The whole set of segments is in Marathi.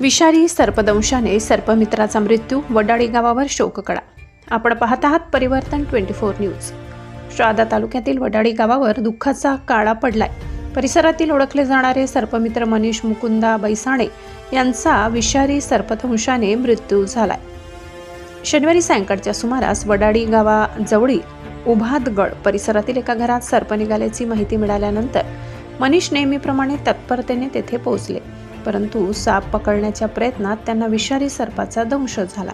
विषारी सर्पदंशाने सर्पमित्राचा मृत्यू वडाळी गावावर शोककळा. आपण पाहत आहात परिवर्तन ट्वेंटी फोर न्यूज. श्रादा तालुक्यातील वडाळी गावावर दुःखाचा काळा पडलाय. परिसरातील ओळखले जाणारे सर्पमित्र मनीष मुकुंदा बैसाणे यांचा विषारी सर्पदंशाने मृत्यू झालाय. शनिवारी सायंकाळच्या सुमारास वडाळी गावाजवळील उभातगड परिसरातील एका घरात सर्प निघाल्याची माहिती मिळाल्यानंतर मनीष नेहमीप्रमाणे तत्परतेने तेथे पोहोचले. परंतु साप पकडण्याच्या प्रयत्नात त्यांना विषारी सर्पाचा दंश झाला.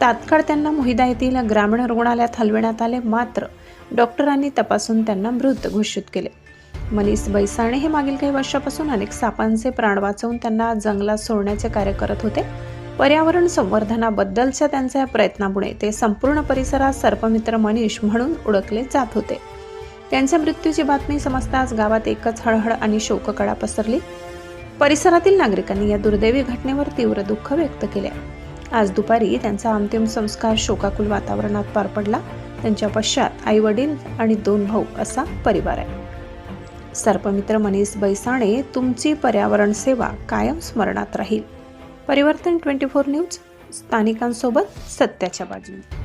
तात्काळ त्यांना मोहिदा येथील ग्रामीण रुग्णालयात हलविण्यात आले. मात्र डॉक्टरांनी तपासून त्यांना मृत घोषित केले. मनीष बैसाणे हे मागील काही वर्षापासून अनेक सापांचे प्राण वाचवून त्यांना जंगलात सोडण्याचे कार्य करत होते. पर्यावरण संवर्धनाबद्दलच्या त्यांच्या या प्रयत्नामुळे ते संपूर्ण परिसरात सर्पमित्र मनीष म्हणून ओळखले जात होते. त्यांच्या मृत्यूची बातमी समजताच गावात एकच हळहळ आणि शोककळा पसरली. परिसरातील नागरिकांनी या दुर्दैवी घटनेवर तीव्र दुःख व्यक्त केले. आज दुपारी त्यांचा अंतिम संस्कार शोकाकुल वातावरणात पार पडला. त्यांच्या पश्चात आई वडील आणि दोन भाऊ असा परिवार आहे. सर्पमित्र मनीष बैसाणे तुमची पर्यावरण सेवा कायम स्मरणात राहील. परिवर्तन ट्वेंटी फोर न्यूज स्थानिकांसोबत सत्याच्या बाजूने.